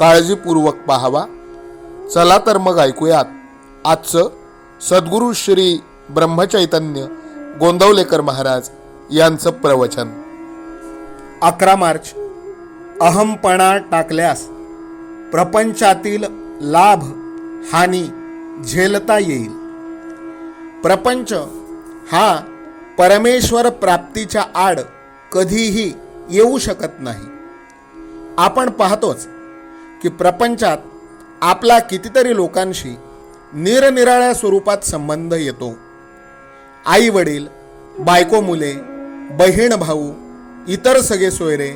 काळजीपूर्वक पाहावा. चला तर मग ऐकूयात. आजचं सद्गुरू श्री ब्रह्मचैतन्य गोंदवलेकर महाराज यांचं प्रवचन. अकरा मार्च. अहमपणा टाकल्यास प्रपंचातील लाभ हानी झेलता येईल. प्रपंच हा परमेश्वर प्राप्तीच्या आड कधीही येऊ शकत नाही. आपण पाहतोच की प्रपंचात आपला कितीतरी लोकांशी निरनिराळ्या स्वरूपात संबंध येतो. आई वडील बायको मुले बहीण भाऊ इतर सगळे सोयरे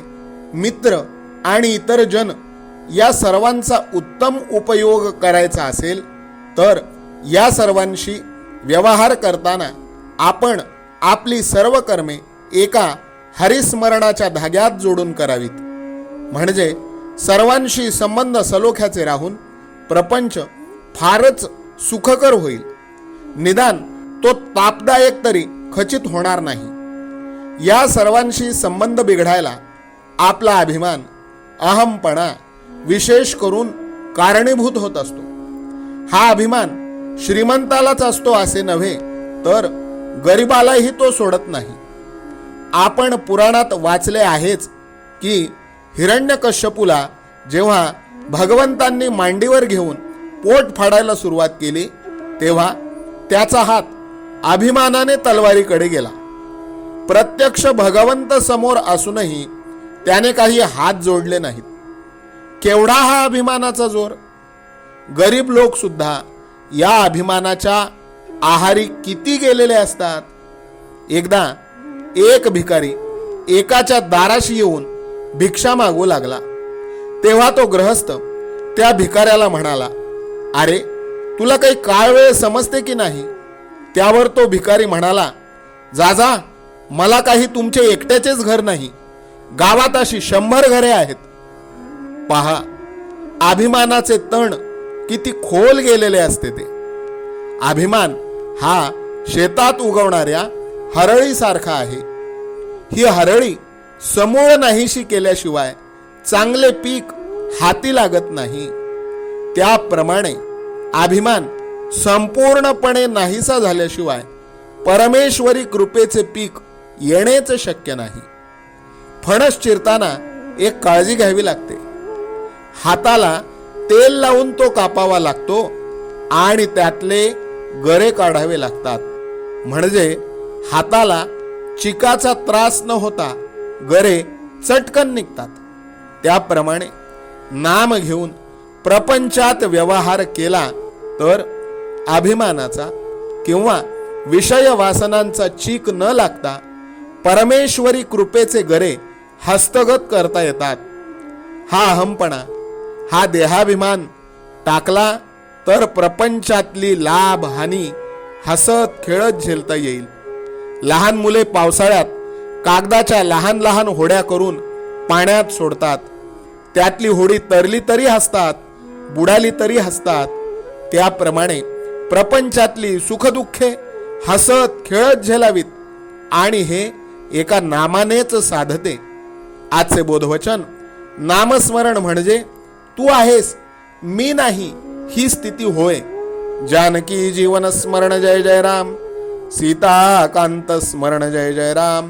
मित्र आणि इतर जन या सर्वांचा उत्तम उपयोग करायचा असेल तर या सर्वांशी व्यवहार करताना आपण आपली सर्व कर्मे एका हरिस्मरणाच्या धाग्यात जोडून करावीत. म्हणजे सर्वांशी संबंध सलोख्याचे राहून प्रपंच फारच सुखकर होईल. निदान तो तापदायक तरी खचित होणार नाही. या सर्वांशी संबंध बिघडायला आपला अभिमान अहमपणा विशेष करून कारणीभूत होत असतो. हा अभिमान श्रीमंतालाच असतो असे नव्हे तर गरिबालाही तो सोडत नाही. आपण पुराणात वाचले आहेच की हिरण्यकश्यपूला जेव्हा भगवंतांनी मांडीवर घेऊन पोट फाडायला सुरुवात केली तेव्हा त्याचा हात अभिमानाने तलवारीकडे गेला. प्रत्यक्ष भगवंत समोर असूनही त्याने काही हात जोडले नाहीत. केवढा हा अभिमानाचा जोर? गरीब लोकसुद्धा या अभिमानाच्या आहारी किती गेलेले असतात? एकदा एक भिकारी एकाच्या दाराशी येऊन भिक्षा मागू लागला. तेव्हा तो ग्रहस्थ त्या भिकाऱ्याला म्हणाला अरे तुला काही काळ वेळ समजते की नाही? त्यावर तो भिकारी म्हणाला जा जा मला काही तुमचे एकट्याचेच घर नाही. गावात अशी शंभर घरे आहेत. पहा अभिमानाचे तण किती खोल गेलेले असते ते. अभिमान हा शेतात उगवणाऱ्या हरळीसारखा आहे. ही हरळी समूळ नाहीशी केल्याशिवाय चांगले पीक हाती लागत नाही. त्याप्रमाणे अभिमान संपूर्णपणे नाहीसा झाल्याशिवाय परमेश्वरी कृपेचे पीक येणेच शक्य नाही. फणस चिरताना एक काळजी घ्यावी लागते. हाताला तेल लावून तो कापावा लागतो आणि त्यातले गरे काढावे लागतात. म्हणजे हाताला चिकाचा त्रास न होता गरे चटकन निघतात. त्याप्रमाणे नाम घेऊन प्रपंचात व्यवहार केला तर अभिमानाचा किंवा विषय वासनांचा चीक न लागता परमेश्वरी कृपेचे गरे हस्तगत करता येतात. हा अहमपणा हा देहाभिमान टाकला तर प्रपंचातली लाभ हानी हसत खेळत झेलता येईल. लहान मुले पावसाळ्यात कागदाच्या लहान लहान होड्या करून पाण्यात सोडतात. त्यातली होडी तरली तरी हसतात बुडाली तरी हसतात. त्याप्रमाणे प्रपंचातली सुखदुःखे हसत खेळत झेलावीत आणि हे एका नामानेच साधते. आजचे बोधवचन नामस्मरण म्हणजे तू आहेस मी नाही ही स्थिती होय. जानकी जीवन स्मरण जय जय राम सीता कांत स्मरण जय जय राम